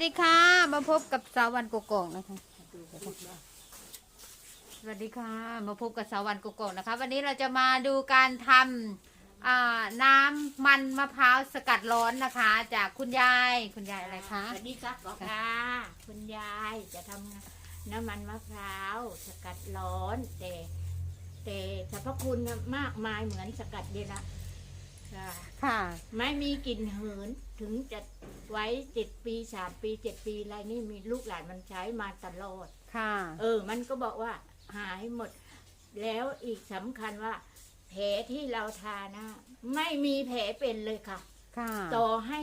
สวัสดีค่ะ มาพบกับสาววันกกอกนะคะ สวัสดีค่ะ มาพบกับสาววันกกอกนะคะ วันนี้เราจะมาดูการทำอ่าน้ำมันมะพร้าวสกัดร้อนนะคะ จากคุณยาย คุณยายอะไรคะ สวัสดีครับบอกค่ะ คุณยายจะทำน้ำมันมะพร้าวสกัดร้อน แต่แต่สรรพคุณน่ะมากมายเหมือนสกัดเย็นละค่ะค่ะไม่มีกลิ่นหืนถึงจะ ไว้เจ็ดปีสามปีเจ็ดปีอะไรนี่มีลูกหลานมันใช้มาตลอด ค่ะ เออ มันก็บอกว่าหายหมด แล้วอีกสำคัญว่า แผลที่เราทานะ ไม่มีแผลเป็นเลยค่ะ ค่ะ ต่อให้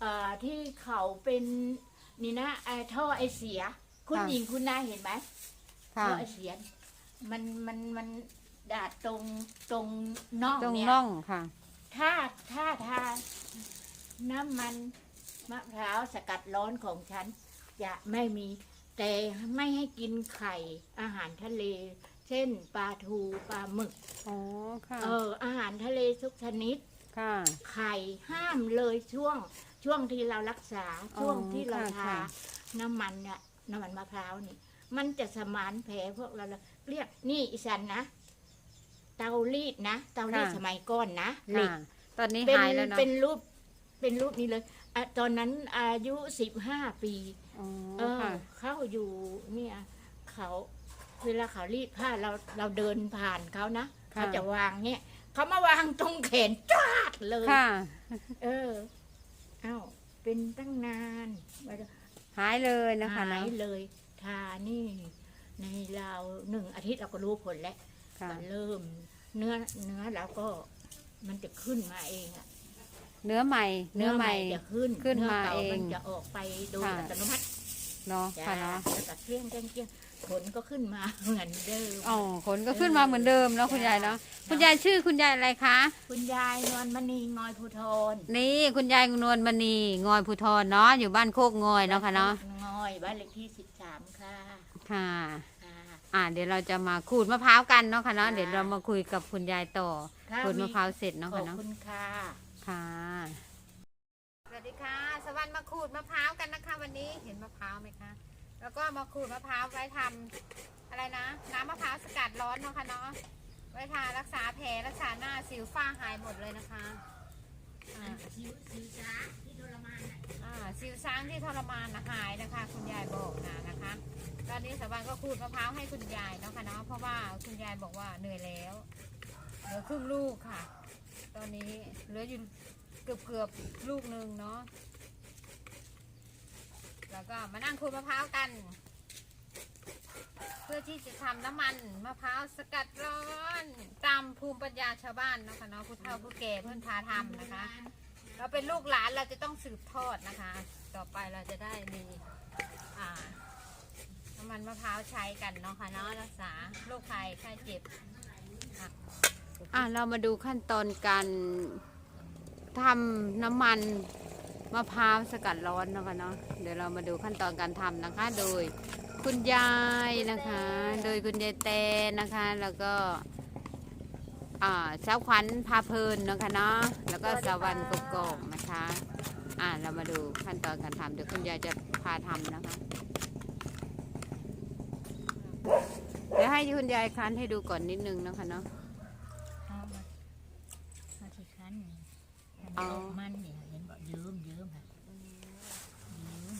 เอ่อที่เขาเป็นนี่นะไอท่อไอเสีย คุณค่ะ หญิงคุณนายเห็นไหมค่ะ ท่อไอเสีย มันมันมันดาดตรงตรงน่องตรงเนี่ย น่องค่ะ ถ้าถ้าทาน้ำมัน มะพร้าวสกัดร้อนของฉัน จะไม่มี แต่ไม่ให้กินไข่อาหารทะเล เช่นปลาทูปลาหมึก อ๋อ ค่ะ เอออาหารทะเลทุกชนิด ค่ะ ไข่ห้ามเลยช่วง ช่วงที่เรารักษาอ๋อช่วงที่เราค่ะทาค่ะ น้ำมันเนี่ยน้ำมันมะพร้าวนี่ มันจะสมานแผลพวกเราเลยเรียกนี่อีสันนะ เตารีดนะ เตารีดสมัยก่อนนะเหล็ก ค่ะ ตอนนี้เป็นหายแล้วเนาะ เป็นรูปเป็นรูปนี้เลย อะตอนนั้นอายุสิบห้าปี อ๋อเออค่ะเข้าอยู่เนี่ยเขาเวลาเขารีดผ้าเราเราเดินผ่านเขานะค่ะเขาจะวางเนี่ยเขามาวางตรงแขนจ้าดเลย ค่ะ เออเอ้าเป็นตั้งนานหายเลยนะคะหายเนาะเลยทานี่ ในราวหนึ่งอาทิตย์เราก็รู้ผลแล้วค่ะ ก็เริ่ม เนื้อเนื้อเราก็มันจะขึ้นมาเองอะ เนื้อใหม่ เนื้อใหม่จะขึ้นขึ้นเนื้อมาเก่าเองมันจะออกไปโดยค่ะอัตโนมัติเนาะจ้าค่ะเนาะแล้วก็เที่ยงเที่ยงเที่ยงผลก็ขึ้นมาเหมือนเดิมอ๋อขนก็ขึ้นมาเหมือนเดิมเนาะคุณยายเนาะคุณยายชื่อคุณยายอะไรคะ คุณยายนวลมณีงอยภูทรนี่คุณยายนวลมณีงอยภูทรเนาะอยู่บ้านโคกงอยเนาะค่ะเนาะงอยบ้านเลขที่สิบสามค่ะค่ะค่ะอ่าเดี๋ยวเราจะมาขูดมะพร้าวกันเนาะค่ะเนาะค่ะเดี๋ยวเรามาคุยกับคุณยายต่อถ้ขูดมะพร้าวเสร็จเนาะขอค่ะบเนาะคุณค่ะ ค่ะสวัสดีค่ะ สวรรค์มาขูดมะพร้าวกันนะคะ วันนี้เห็นมะพร้าวไหมคะ แล้วก็มาขูดมะพร้าวไว้ทำอะไรนะ น้ำมะพร้าวสกัดร้อนเนาะค่ะเนาะไว้ทารักษาแผลรักษาหน้าสิวฝ้าหายหมดเลยนะคะอ่าสิวสิวจ้าที่ทรมานน่ะอ่าสิวช้างที่ทรมานนะหายนะคะ คุณยายบอกนะนะคะ ตอนนี้สาวานก็ขูดมะพร้าวให้คุณยายเนาะค่ะเนาะเพราะว่าคุณยายบอกว่าเหนื่อยแล้วเหลือครึ่งลูกค่ะ ตอนนี้เหลืออยู่เกือบเกือบๆลูกหนึ่งเนาะ แล้วก็มานั่งขูดมะพร้าวกัน เพื่อที่จะทำน้ำมันมะพร้าวสกัดร้อนตามภูมิปัญญาชาวบ้านเนาะคะเนาะผู้เฒ่าผู้แก่เพื่อนพาทำนะคะ เราเป็นลูกหลานเราจะต้องสืบทอดนะคะ ต่อไปเราจะได้มีอ่าน้ำมันมะพร้าวใช้กันเนาะค่ะเนาะรักษาโรคภัยไข้เจ็บอะ อะเรามาดูขั้นตอนการทำน้ำมันมะพร้าวสกัดร้อนนะคะเนาะเดี๋ยวเรามาดูขั้นตอนการทำนะคะ โดยคุณยายนะคะ โดยคุณยายแตนนะคะ แล้วก็อ่าเช้าขวัญพาเพลินนะคะเนาะแล้วก็สวรรค์กกกนะคะ อ่าเรามาดูขั้นตอนการทำเดี๋ยวคุณยายจะพาทำนะคะเดี๋ยวให้คุณยายคั้นให้ดูก่อนนิดนึงนะคะเนาะ อ๋อมันเนี่ยเห็นบอกเยิ้มเยิ้มค่ะเยิ้ม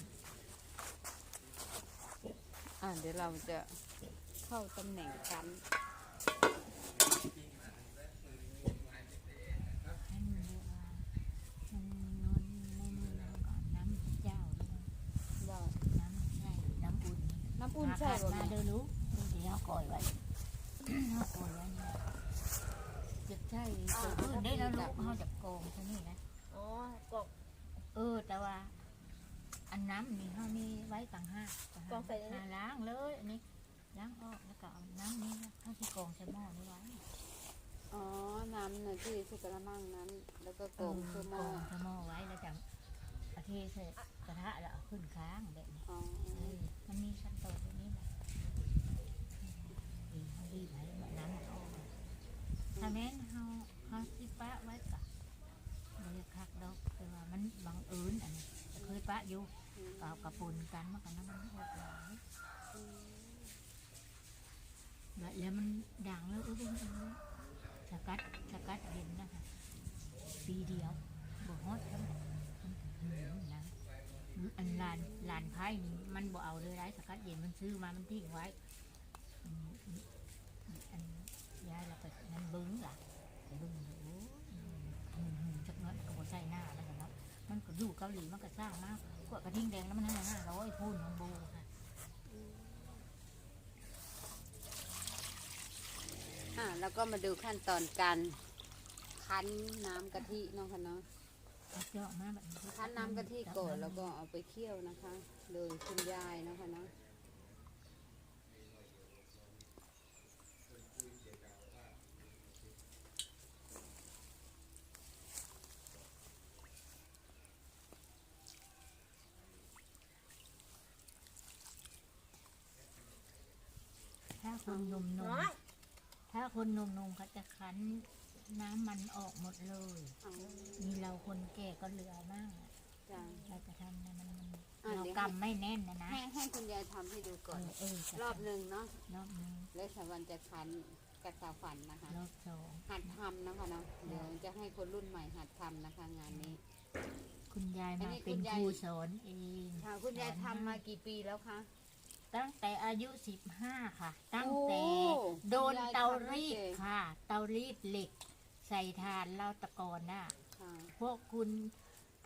อ่าเดี๋ยวเราจะเข้าตำแหน่งคั้นคันเรียกว่ามันนวลในมือเราก่อนน้ำเจ้าด้วยน้ำใช่น้ำอุ่นน้ำอุ่นใช่หาบ่มาแม่เดี๋ยวรู้เดี๋ยวเอาก่อยไว้เอาก่อยไว้เนี่ย จะใช่เออเออได้แล้วรู้เขาจะโกงเขานี่นะ อ๋อกอกเออ แต่ว่า อันน้ำนี่เขามีไว้ต่างหากต่างหากกองใส่ในนี้ หาล้างเลยอันนี้ล้างออกแล้วก็เอาน้ำนี้เขาที่กองใส่หม้อนี้ไว้อ๋อ น้ำน่ะที่สุกระมังนั้น แล้วก็กรองเพื่อหกม้อองใส่หม้อไว้แล้วจะเอาเทใส่กระทะแล้วเอาขึ้นค้างแบบนี้ อ๋อ เออมันมีขั้นตอนตรงนี้แหละดีเขาดีไว้แบบนั้นเอาออกถ้าแม้นเขาเขาสิปะไว้กะบริคักดอกแต่ว่ามันบังเอิญอันนี้แต่เคยปะอยู่ อ เอากระ ปนกันมากันน้ำมันออกหลายแบบแล้วมันด่างแล้วเออเออเออสกัดสกัดเย็นนะคะปีเดียวบ่ฮอดแล้วมันหืมนะอันลานลานไพ่นี่มันบ่เอาเลยได้สกัดเย็นมันซื้อมามันทิ้งไว้อันยายเราไปนั่นเบิ้งล่ะไปเบิ้งโอ้โหอืมหืมจักน้อยก็บ่ใส่หน้าแล้วกันเนาะมันก็อยู่เกาหลีมันก็สร้างมาก กว่ากระทิงแดงแล้วมันห้าห้าร้อยพูนของโบค่ะอ่าแล้วก็มาดูขั้นตอนการคั้นน้ำกะทิเนาะค่ะเนาะ เอาเจาะมาแบบนี้คั้นน้ำกะทิก่อนแล้วก็เอาไปเคี่ยวนะคะ โดยคุณยายเนาะค่ะเนาะ คนนมนมถ้าคนนมนมเขาจะคั้นน้ำมันออกหมดเลยเอามีเราคนแก่ก็เหลือมากจ้ะเราจะทำนะมันมันอะเราเดี๋ยวกำไม่แน่นนะนะให้ให้คุณยายทำให้ดูก่อนเออเออจะรอบหนึ่งเนาะรอบหนึงแล้วสาวันจะคั้นกระสาฝันนะคะรอบสองหัดทำนะคะเนาะเดี๋ยวจะให้คนรุ่นใหม่หัดทำนะคะงานนี้ คุณยายอันมานี้เป็นคุณยายครูสอนเองค่ะคุณยายทำมากี่ปีแล้วคะ ตั้งแต่อายุสิบห้าค่ะ ตั้งแต่โอ้โดนคุณยายเตาทำได้รีดเก่งค่ะ เตารีดเหล็ก ใส่ถ่านเราตะกอนน่ะ ค่ะพวกคุณ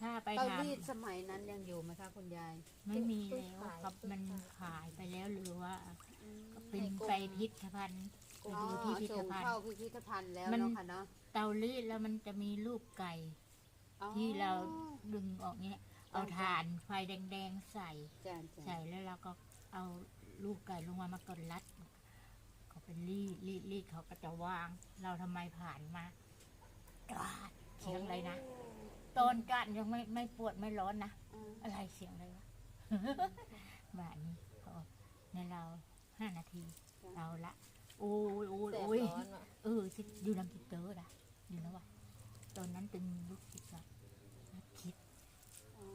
ถ้าไปเตาถามรีดสมัยนั้นยังอยู่ไหมคะคุณยาย ไม่มีแล้วครับมันขายไปแล้วหรือว่า เป็นไปพิพิธภัณฑ์ไปอ๋อดูที่พิพิธส่งภัณฑ์ เข้าพิพิธภัณฑ์แล้วมัน เนาะค่ะเนาะเตารีดแล้วมันจะมีรูปไก่ อ๋อที่เราดึงออกเนี้ยเอาถ่านไฟแดงๆใส่ จ้ะจ้ะใส่แล้วเราก็ เอาลูกไก่ลงมามากดรัดเขาเป็นรีดรีดรีดเขาก็จะวาง เราทำไมผ่านมากราดเสียงอะไรนะตอนกันยังไม่ไม่ปวดไม่ร้อนนะอืมอะไรเสียงอะไรวะแบบนี้พอในเราห้านาทีเอาละโอ้ยโอ้ยแสบโอ้ยร้อนว่ะเออที่อยู่ลำติดเตอร์นะอยู่นะวะตอนนั้นเป็นลูกศิษย์อะคิดอ๋อ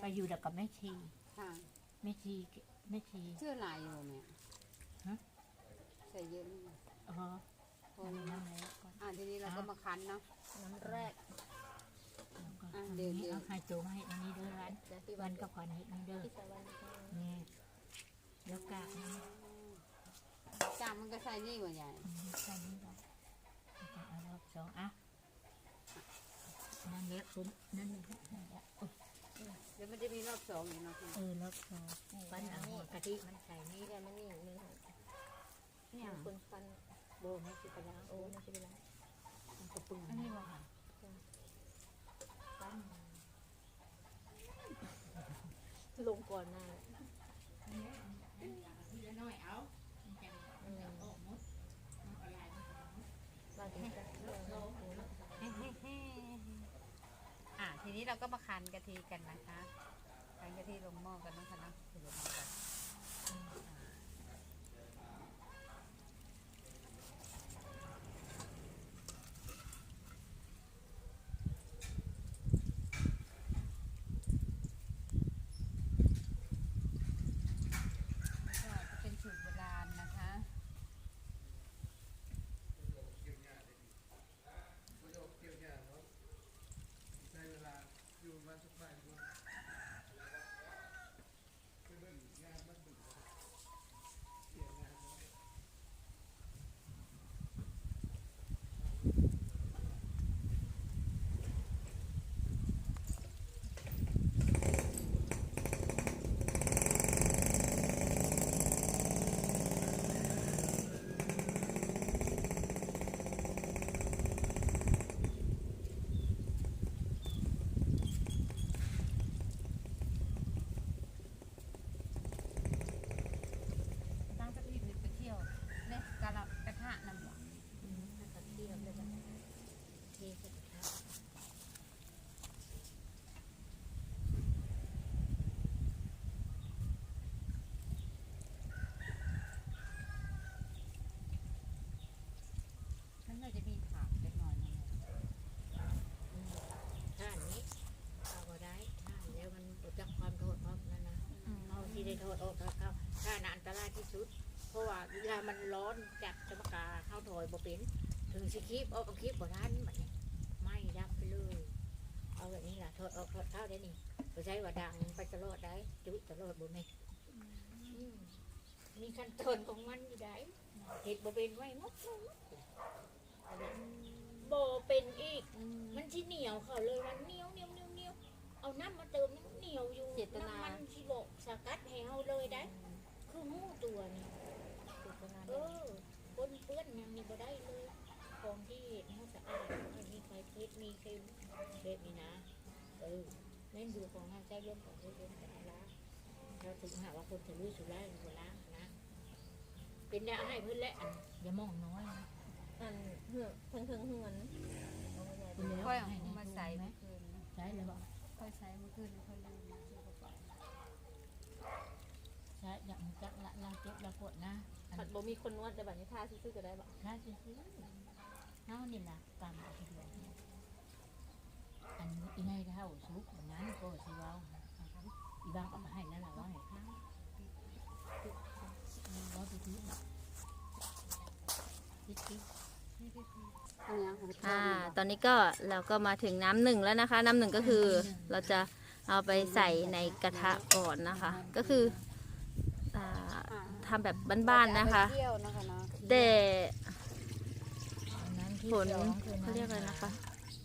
ไปจ้ะอยู่แต่กับแม่ชีค่ะแม่ชี แม่ชีเสื้อลายอยู่ไหมฮะใส่เยอะนี่เออพอทำแล้วน้ำแล้วก่อนอ่าทีนี้เราก็มาคั้นเนาะน้ำแรก แล้วก็อะทำเดี๋ยวนี้เดี๋ยว เอาให้โจมาให้อันนี้ด้วยวันเดี๋ยวพี่วัวันนกับขวัญเห็ดนี่เด้อพี่สาวันค่ะนี่แล้วกากนี่จางมันก็ใส่นี่กว่าใหญ่อืมใส่นี่ก่อนแล้วก็เอารอบสองอะนั่นเล็กคุณนั่นเล็กนั่นแหละโอ้ย เดี๋ยวมันจะมีรอบสองอยู่เนาะคุณเออรอบสองปั้นเอาหัวกะทิมันใส่นี่นี่แกมันนี่มือเนี่ยคุณฟันโบไม่ใช่ไปแล้วโอ้ไม่ใช่เวลามันกระปุกอันนี้ว่าค่ะปั้นลงก่อนหน้าทีละน้อยเอามันจะมันจะออกหมดมันอะไรมันกหมดมาถึงจะเรื่อง ทีนี้เราก็มาคั้นกะทิกันนะคะคั้นกะทิลงหม้อกันนะคะเนาะลงหม้อกัน จากความโทษคอก้นั้นนะเอาที่ได้โทษออกครับเขาถ้านาอันตรายที่สุด เพราะว่าเวลามันร้อนจัดจมากาเข้าถอยบ่เป็นถึงสิคลิปออกคลิปบ่ทันมันไม่ดับไปเลยเอาแบบนี้ล่ะโทษออกโทษเข้าได้นี่บ่ใช่ว่าดังไปตลอดได้จุตลอดบ่แม่มีขั้นตอนของมันอยู่ได้เห็ดบ่เป็นไว้มดบ่เป็นอีก มันที่เหนียวเขาเลยมันเหนียวเหนียวเหนียวเหนียวเอาน้ำมาเติมน้ำ นียวอยู่เจตนาำมันสิบอกสกัดให้เฮาเลยได้ คือหูตัวนี่เออปนเปื้อนหยังนี่บ่ได้เลยของที่เห็นเฮาสะอาดมันมีไฟเพชรมีเค็มเค็มนี่นะเออแม่นดูของห้างใจร่วมของร่วมกันเอาละเราถึงหาว่าคนจะรู้สุราอยู่ล้างนะ เป็นได้ให้เพิ่นและอันอย่ามองน้อยนะอันเหือกเพิ่งเพิ่งเหือนเป็นแล้วค่อยเอาให้มาใส่เมื่อคืนนะใช้เลยบ่ค่ อยใช้เมื่อคืนค่อยลืมซื้อกระเป๋าใช่อย่างจักละลาเจ็บละปวดนะอันผัดบ่มีคนนวดแต่แบบนี้ท่าซื้อๆก็ได้บ่น่าจะซื้อเฮานี่ล่ะกรรมเอาไปด้วยอันอีในเท่าสุกอันนั้นก็สิเว้าอีบางเอาไปให้นั่นล่ะว่าให้ข้าวบ่ไปซื้อคิดคิด อันนี้เอาไปทออ่าดตอนนี้ก็เราก็มาถึงน้ำหนึ่งแล้วนะคะ น้ำหนึ่งก็คือเราจะเอาไปใส่ในกระทะก่อนนะคะ ก็คืออ่าอ่าทำแบบบ้านๆนะคะเอาไปเที่ยวนะคะเนาะแต่อันนั้นที่ผลสองคือเขาเรียกอะไรนะคะ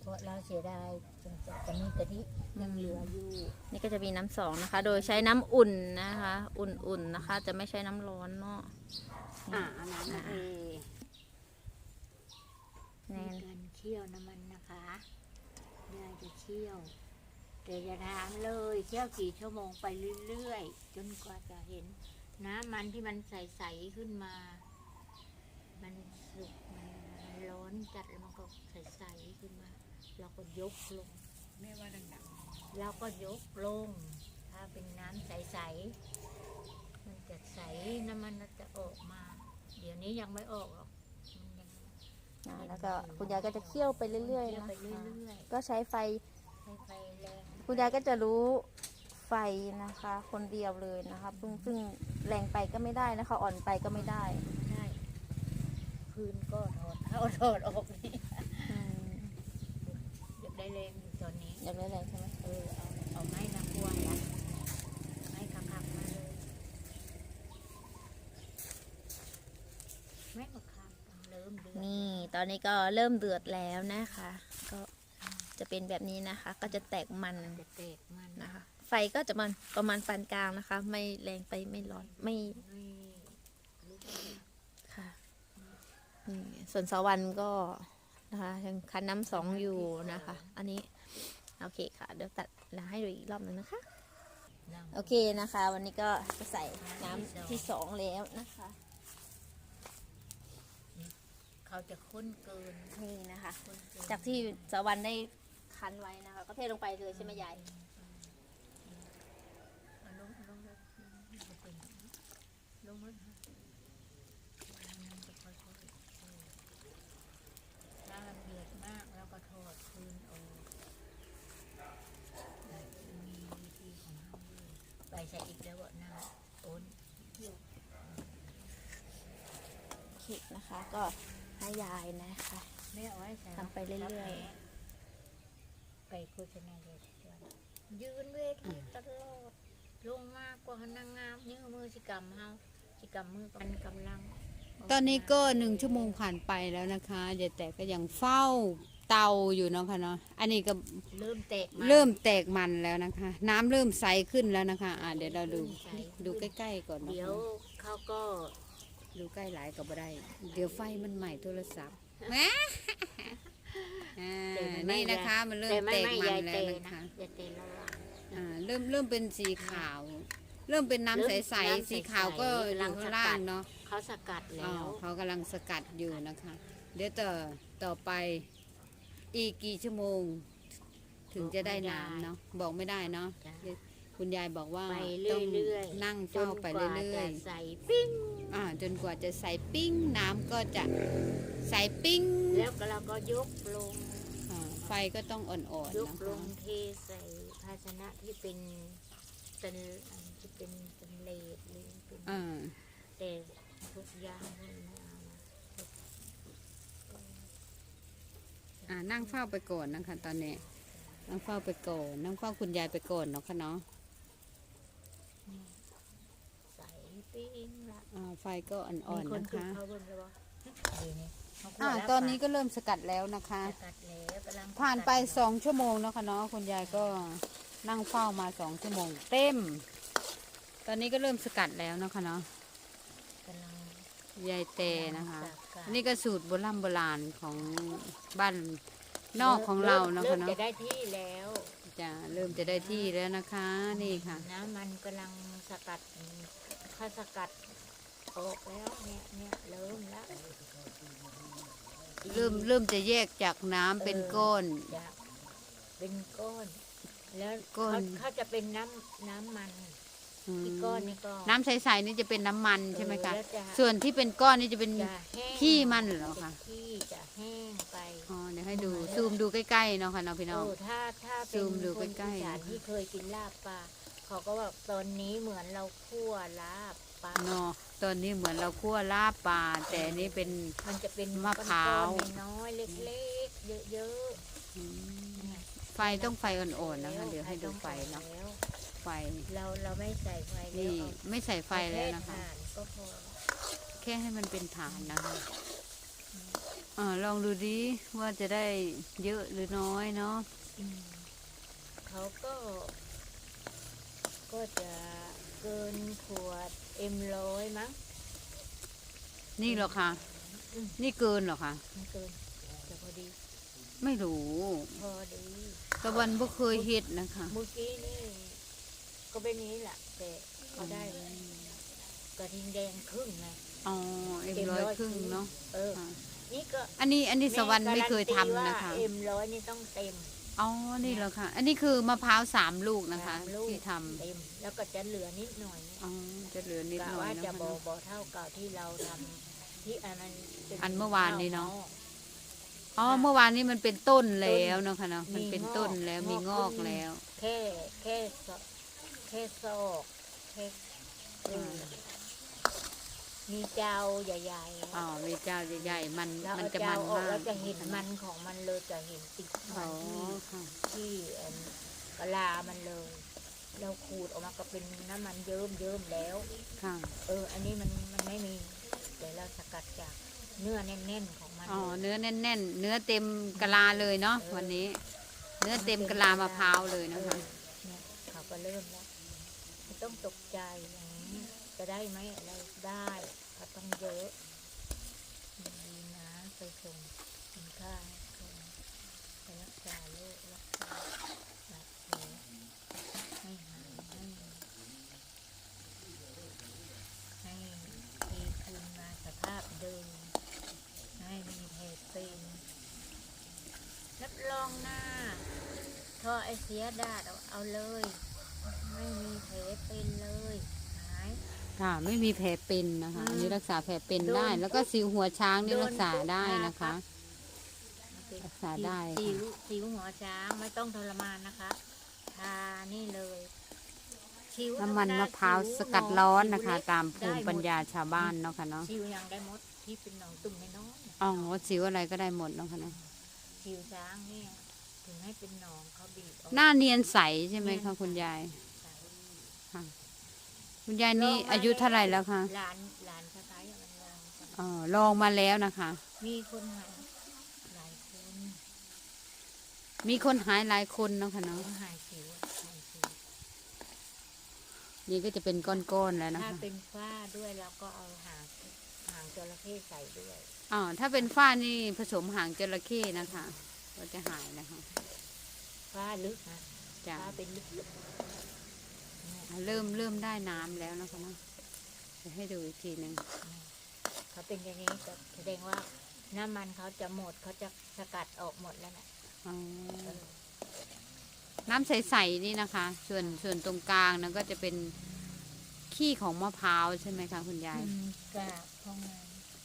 เพราะเราเสียดายจนจะจะมีกะทิยังเหลืออยู่นี่ก็จะมีน้ำสองนะคะ โดยใช้น้ำอุ่นนะคะ อุ่นๆนะคะ จะไม่ใช้น้ำร้อนเนาะ อ่าอันนั้นนะเอ แน่มีนการเคี่ยวน้ำมันนะคะยายจะเคี่ยว แต่อย่าถามเลยเคี่ยวกี่ชั่วโมงไปเรื่อยๆ จนกว่าจะเห็น น้ำมันที่มันใสๆขึ้นมา มันสุกมันมันร้อนจัดแล้วมันก็ใสๆขึ้นมา เราก็ยกลงไม่ว่าดังเราก็ยกลง ถ้าเป็นน้ำใสๆ มันจะใสน้ำมันจะออกมา เดี๋ยวนี้ยังไม่ออกหรอก ๆอ่าแล้วก็คุณยายก็จะเคี่ยวไปเรื่อยๆคี่วนะไปเรื่คะอยก็ใช้ไฟ ๆให้ไฟแรงคุณยายก็จะรู้ไฟนะคะ คนเดียวเลยนะคะซึ่งซึ่งแรงไปก็ไม่ได้นะคะ อ่อนไปก็ไม่ได้ใช่คืนก็ถอดเข้าถอดออกนี่อืมอยากได้แรงอยู่ตอนนี้อยากได้แรงใช่ไหมเออเอาเอาไม้นำบัวละไม้ขับๆมาเลยไม้มะขามเริ่มเดือดนี่ตอนนี้ก็เริ่มเดือดแล้วนะคะ ก็จะเป็นแบบนี้นะคะ ก็จะแตกมันจะแตกมันนะคะ ไฟก็จะมันประมาณปานกลางนะคะ ไม่แรงไปไม่ร้อนไม่นี่ลูกค่ะนี่ส่วนสวรรค์ก็นะคะยังคันน้ำสองอยู่นะคะ อันนี้โอเคค่ะเดี๋ยวตัดแล้วให้ดูอีกรอบหนึงนะคะนั่งโอเคนะคะ วันนี้ก็จะใส่น้ำที่สองแล้วนะคะ เขาจะข้นเกินนี่นะคะ ข้นเกินจากที่สวรรค์ได้คันไว้นะคะ ก็เทลงไปเลยใช่ไหมยายเอาลงเอาลงเลยลงเป็นลงเลยมันจะค่อยๆเออถ้ามันเดือดมากแล้วก็ทอดคืนออกมีวิธีของเราด้วยไปใส่อีกแล้วว่าน้ำโอนเค้กนะคะ ก็ ให้ยายนะคะไม่เอาไว้ใส่ทำไปเรื่อยๆ ไปโฆษณาเลยทีเดียวยืนเวทีตลอดลงมากกว่านางงามยื้อมือสิกรรมเฮาสิกรรมมือกันกำลัง ตอนนี้ก็หนึ่งชั่วโมงผ่านไปแล้วนะคะเดี๋ยวแต่ก็ยังเฝ้าเตาอยู่เนาะค่ะเนาะ อันนี้ก็เริ่มแตกาเริ่มแตกมันแล้วนะคะ น้ำเริ่มใสขึ้นแล้วนะคะ อ่าเดี๋ยวเราดูเริ่มใสขึ้นดูใกล้ๆก่อนนะเดี๋ยวคะเขาก็ ดูใกล้หลายก็บ่ได้ เดี๋ยวไฟมันใหม่โทรศัพท์อ่านี่นะคะ มันเริ่มแต่แตไม่กไม่มันยายแล้เตวนะนะคะยายเตระวังอ่าเริ่มเริ่มเป็นสีขาว เริ่มเป็นน้ำเริ่ใมสน้ำใสๆๆสีขาวก็อกำลัยู่งข้างสกัล่างดเนาะเขาสกัดอ๋แล้อวเขากำลังสกัดอยู่นะคะ เดี๋ยวต่อต่อไปอีกกี่ชั่วโมง ถึงจะได้น้ำเนาะบอกไม่ได้เนาะ จ้ะ คุณยายบอกว่าไปต้องเรื่อยๆนั่งจเฝ้านไปกว่าเรื่อจะยใส่ปิ้ง ๆอ่าจนกว่าจะใส่ปิ้งน้ำก็จะใส่ปิ้งแล้วก็เราก็ยกลง อ่าไฟก็ต้องอ่อนยๆกนะลคะงเทใส่ภาชนะที่เป็นเป็นอันที่เป็นเป็นเลดหรือเป็นอ่าแต่ทุกอย่างไม่เอานะอ่านั่งเฝ้าไปก่อนนะคะ ตอนนี้ นั่งเฝ้าไปก่อนนั่งเฝ้าคุณยายไปก่อนเนาะค่ะเนาะ ใส่ปิ้งละอ่าไฟก็อ่อนมีๆคนนะคือคะเขาเบิ่งแล้วบ่ดีนี่เขาคั่วอ่าแล้วตอนนี้ก็เริ่มสกัดแล้วนะคะสกัดแล้วกำลังผ่านไปสองชั่วโมงแล้วค่ะเนาะคุณยายก็นั่งเฝ้ามาสองชั่วโมง เต็ม ตอนนี้ก็เริ่มสกัดแล้วนะค่ะเนาะกำลัง ยายเตนะคะ สกัด นี่ก็สูตรโบราณโบราณของบ้านนอกของเราเนาะริ่ค่ะมเนาะจะได้ที่แล้ว จะเริ่มจะได้ที่แล้วนะคะ นี่ค่ะ น้ำมันกำลังสกัด ถ้าสกัดออกแล้วเนี่ยเนี่ยเริ่มแล้วเริ่มเริ่มจะแยกจากน้ำเป็นก้อน จะเป็นก้อน แล้วก้อน เขาเขาจะเป็นน้ำน้ำมันอืมที่ก้อนนี่ก็ น้ำใสๆนี่จะเป็นน้ำมันใช่ไหมคะ เออแล้วจส่วนที่เป็นก้อนนี่จะเป็น จะแห้งขี้มันเหรอคะจะขี้จะแห้งไป อ๋อเดี๋ยวให้ดูซูมดูใกล้ๆเนาะค่ะเนาะพี่น้อง โอ้ถ้าถ้าซูเป็นมดูคนใกล้อีๆสานที่เคยกินลาบปลา เขาก็บอกตอนนี้เหมือนเราคั่วลาบปลาเนาะตอนนี้เหมือนเราคั่วลาบปลาแต่อันนี้เป็น มันจะเป็นมะพร้าว ก้อนๆน้อยๆเล็กๆเยอะอืมๆเนี่ยไฟต้องไฟอ่อนๆนะคะเดี๋ยวให้ดูไฟเนาะแล้วไฟ เราเราไม่ใส่ไฟแล้วนี่เอาไม่ใส่ไฟแล้วนะคะเอาแถ่านก็พอแค่ให้มันเป็นฐานนะคะอ่าลองดูดิว่าจะได้เยอะหรือน้อยเนาะอืมเขาก็ ก็จะเกินขวดเอ็มร้อยมั้งนี่เหรอคะอืมนี่เกินเหรอคะไม่เกินแต่พอดีไม่รู้พอดีตะวันบ่เคยเฮ็ดนะคะเมื่อกี้นี่ก็เป็นนี้แหละแต่ก็ได้กระทิงแดงครึ่งไงอ๋อเอ็มร้อยครึ่งเนาะเอออ่านี่ก็อันนี้อันนี้สวรรค์ไม่เคยทำนะคะเอ็มร้อยนี่ต้องเต็ม อ๋อ นี่เหรอคะอันนี้คือมะพร้าวสามลูกนะคะ สามลูกที่ทำเต็มแล้วก็จะเหลือนิดหน่อยอ๋อ จะเหลือนิดกะหน่อยว่านะจะคะบอเนาะบอเท่าเก่าที่เราทำที่อันนั้นป็อันเมื่อวานนี้เนาะข้วหม้ออ๋อ เมื่อวานนี้มันเป็นต้นแล้วเนาะค่ะเนาะมีมันเป็นงอกต้นแล้วมีงงออกกขึ้นแล้ว แค่แค่ซอแค่ซอกแค่เออ มีเจ้าใหญ่ๆอ๋อมีเจ้าใหญ่ๆมันแล้วมันเอาจะเจ้ามันออกมากแล้วจะเห็นมันของมันเลยจะเห็นติดอ๋มัอนที่ค่ะที่เอิ่มกะลามันเลยเราขูดออกมาก็เป็นน้ำมันเยิ้มเยิ้มๆแล้ว ค่ะเออ อันนี้มันมันไม่มีแต่เราสกัดจากเนื้อแน่นๆของมัน อ๋อเลยเนื้อแน่น ๆ เนื้อเต็มกะลาเลยเนาะเออ วันนี้ เนื้อเต็มกะลามะพร้าวเลยนะคะ เออเนี่ยเขาก็เริ่มแล้วไม่ต้องตกใจอย่างนี้จะได้ไหมอะไร ได้เขาต้องเยอะดีนะไปส่งกินข้าคนไปรักษาโรครักษาบาดแผลให้หายให้ให้ดีคืนมาสภาพเดิมให้มีแผลเป็นรับรองหน้าท่อไอเสียดาดเอาเอาเลย ไม่มีแผลเป็นเลย ค่ะ ไม่มีแผลเป็นนะคะอืมอันนี้รักษาแผลเป็นโดนได้ แล้วก็สิวหัวช้างนี่โดนรักษาได้ปุ๊บนะคะ รักษาได้สิวค่ะสิวหัวช้างไม่ต้องทรมานนะคะทานี่เลยสิวน้ำมันธรรดมะพร้าวสิสกัดร้อนนะคะสิวเล็กตามภูมิปัญญาชาวบ้านเนาะค่ะเนาะสิวยังได้หมดที่เป็นหนองตุ่มน้อยๆน่ะอ๋อสิวอะไรก็ได้หมดเนาะค่ะเนาะสิวช้างเนี่ยถึงให้เป็นหนองเขาบีบออกหน้าเนียนใสใช่ไหมเนียคะนคุณยายใสค่ะ คุณยายนี่อายุเท่าไหร่แล้วคะหลานหลานสะพ้ายอะมันลองกันอ๋อลองมาแล้วนะคะ มีคนหายหลายคนมีคนหายหลายคนเนาะค่ะเนาะเขาหายสิวอะหายสิวนี่ก็จะเป็นก้อนๆแล้วนะถ้าคะเป็นฝ้าด้วยเราก็เอาหางหางจระเข้ใส่ด้วยอ๋อถ้าเป็นฝ้านี่ผสมหางจระเข้นะคะ ก็จะหายนะคะฝ้าลึกนะจะฝ้าเป็นลึกๆ เนี่ยเริ่มเริ่มได้น้ำแล้วนะคะเนาะจะให้ดูอีกทีหนึ่งเขาเป็นอย่างนี้ก็แสดงว่าน้ำมันเขาจะหมดเขาจะสกัดออกหมดแล้วนะอ๋อเออน้ำใสๆนี่นะคะ ส่วนส่วนตรงกลางนั้นก็จะเป็นขี้ของมะพร้าวใช่ไหมคะคุณยายอืมกากของมัน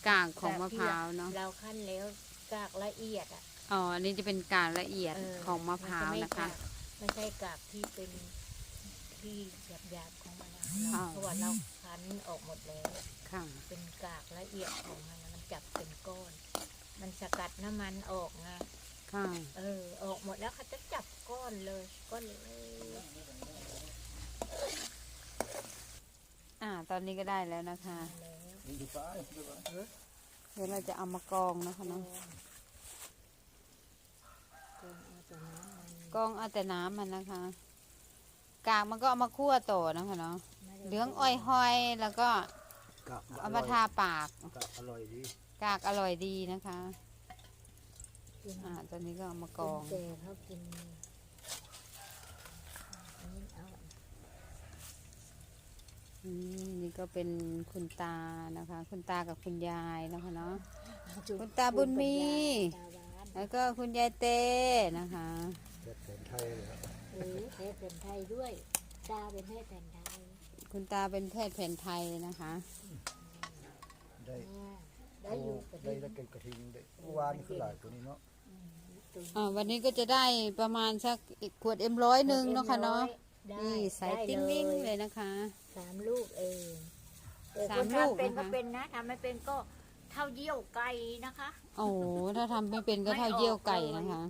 กากของมะพร้าวเนาะเราขั้นแล้วกากละเอียดอะ อ๋ออันนี้จะเป็นกากละเอียดเออของมะพร้าวนะคะ ไม่ใช่กากที่เป็น ที่หยาบๆของมันนะอ๋อเพราะว่าเราคั้นนออกหมดแล้ว ค่ะ เป็นกากละเอียดของมันนะมันจับเป็นก้อน มันสกัดน้ำมันออกไงค่ะ เออ ออกหมดแล้วเขาจะจับก้อนเลย ก้อนเลยอ่า ตอนนี้ก็ได้แล้วนะคะ แล้วดูไปดูไปเดี๋ยวเราจะเอามากรองนะคะเนาะกองเอาแต่น้ำมันกรองเอาแต่น้ำมันนะคะ กากมันก็เอามาคั่วต่อนะคะเนาะไม่ได้เหลืองอ้อยหอยแล้วก็กลับเอามาทาปากกลับอร่อยดีกากอร่อยดีนะคะกินอ่าตอนนี้ก็เอามากรองแก่เขากินอันนี้เอาอืมนี่ก็เป็นคุณตานะคะ คุณตากับคุณยายนะคะเนาะคุณตาบุญมีตาหวานแล้วก็คุณยายเต้นะคะ เจ็ดแสนไทยเลยครับเออแพทย์แผนไทยด้วยตาเป็นแพทย์แผนไทยคุณตาเป็นแพทย์แผนไทยนะคะ ได้อ่าได้อยู่กับได้ที่ได้เก็บกระทิงได้เมื่อวานคือหลายตัวนี้เนาะตุนอ่าวันนี้ก็จะได้ประมาณสักอีกขวดเอ็มร้อยหนึ่งเนาะค่ะเนาะได้นี่สายได้ติ้งนิ่งเลเลยยนะคะ สามลูกเองแต่สาคมนลูกทำเป็นนะคะก็เป็นนะทำไม่เป็นก็เท่าเยี่ยวไก่นะคะ โอ้โหถ้าทำไม่เป็นก็เท่าเยี่ยวไก่นะคะ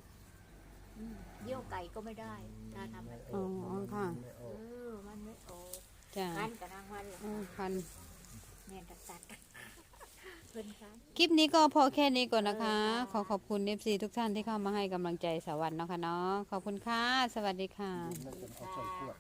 อืมเยี่ยวไก่ก็ไม่ได้ ถ้าทำไม่เป็นอ๋อค่ะไม่อเออกอมันไม่ออกจ้ะคันกับนางวันเหรออืมพัน เนี่ยตัดตัดเพิ่นคัน คลิปนี้ก็พอแค่นี้ก่อนนะคะขอขอบคุณเอฟซีทุกท่านที่เข้ามาให้กำลังใจสาวรรค์เนาะค่ะเนาะขอบคุณค่ะ สวัสดีค่ะแล้วจะเอาใส่ขวด